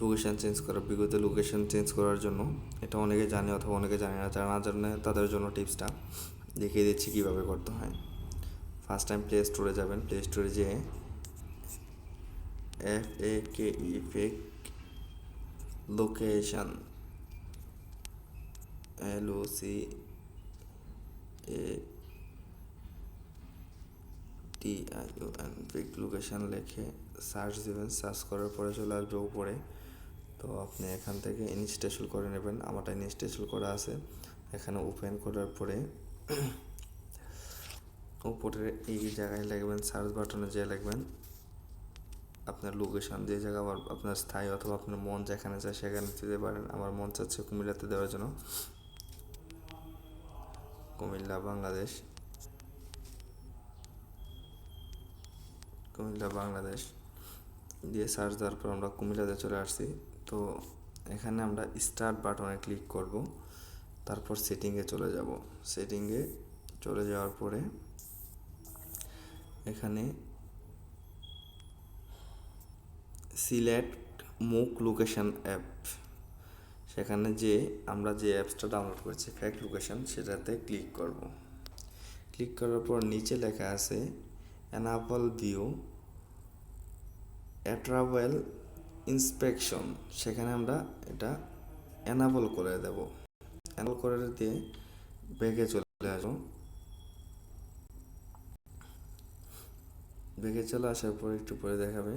Location change করা, বিগত location change করার জন্য। এটা অনেকে জানে অথবা অনেকে জানে না যারা না জানে তাদের জন্য টিপসটা দেখিয়ে দিচ্ছি কীভাবে করতে হয়। ফার্স্ট টাইম প্লে স্টোরে যাবেন প্লে স্টোরে যেয়ে F A K E fake location L O C A T I O N fake location লিখে সার্চ দেবেন সার্চ করার পরে চলে আসবে উপরে। তো আপনি এখান থেকে ইনস্টল করে নেবেন। আমারটা ইনস্টল করা আছে। এখানে ওপেন করার পরে উপরে এই জায়গায় লাগবেন সার্চ বাটনে যে লাগবেন। আপনার লোকেশন যে জায়গা আবার আপনার স্থায়ী অথবা আপনার মন যেখানে চায় সেখানে দিতে পারেন। আমার মন চাচ্ছে কুমিল্লাতে দেওয়ার জন্য। কুমিল্লা, বাংলাদেশ। কুমিল্লা, বাংলাদেশ। দিয়ে সার্চ দেওয়ার পর আমরা কুমিল্লাতে চলে আসছি। তো এখানে আমরা স্টার্ট বাটনে ক্লিক করব, তারপর সেটিংয়ে চলে যাব। সেটিংয়ে চলে যাওয়ার পরে এখানে সিলেক্ট মুক লোকেশন অ্যাপ সেখানে যে আমরা যে অ্যাপসটা ডাউনলোড করেছি ফ্যাক লোকেশন সেটাতে ক্লিক করব। ক্লিক করার পর নিচে লেখা আছে অ্যানাপল ভিউ ট্রাভেল ইন্সপেকশন, সেখানে আমরা এটা অ্যানাবল করে দেব। অ্যানাবল করে দিয়ে ব্যাগে চলে আসব। ব্যাগে চলে আসার পর একটু পরে দেখাবে।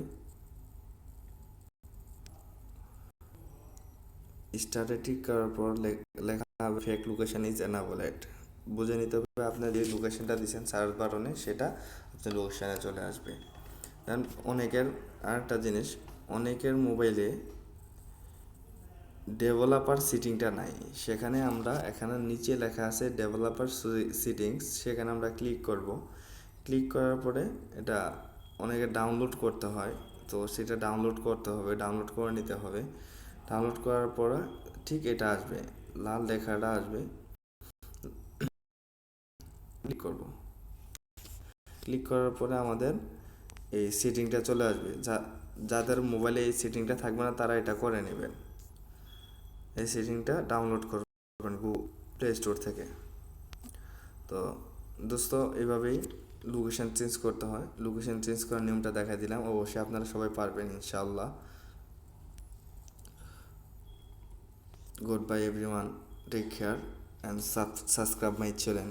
স্টার্টে ঠিক করার পর লেখা হবে ফেক লোকেশন ইজ অ্যানাবলেড বুঝে নিতে হবে আপনার যে লোকেশনটা দিচ্ছেন সার্চ বাটনে সেটা আপনার লোকেশনে চলে আসবে। অনেকের আরেকটা জিনিস অনেকের মোবাইলে ডেভেলপার সিটিংটা নাই। সেখানে আমরা, এখানে নিচে লেখা আছে ডেভেলপার সিটিংস সেখানে আমরা ক্লিক করব। ক্লিক করার পরে এটা অনেকে ডাউনলোড করতে হয়, তো সেটা ডাউনলোড করতে হবে ডাউনলোড করে নিতে হবে। ডাউনলোড করার পরে ঠিক এটা আসবে, লাল লেখাটা আসবে। ক্লিক করব। ক্লিক করার পরে আমাদের এই সিটিংটা চলে আসবে। যা যাদের মোবাইলে এই সেটিংটা থাকবে না, তারা এটা করে নেবেন এই সেটিংটা ডাউনলোড করবেন প্লে স্টোর থেকে। তো দোস্ত এইভাবেই লোকেশান চেঞ্জ করতে হয়। লোকেশান চেঞ্জ করার নিয়মটা দেখা দিলাম। অবশ্যই আপনারা সবাই পারবেন ইনশাল্লাহ good bye everyone take care and subscribe my channel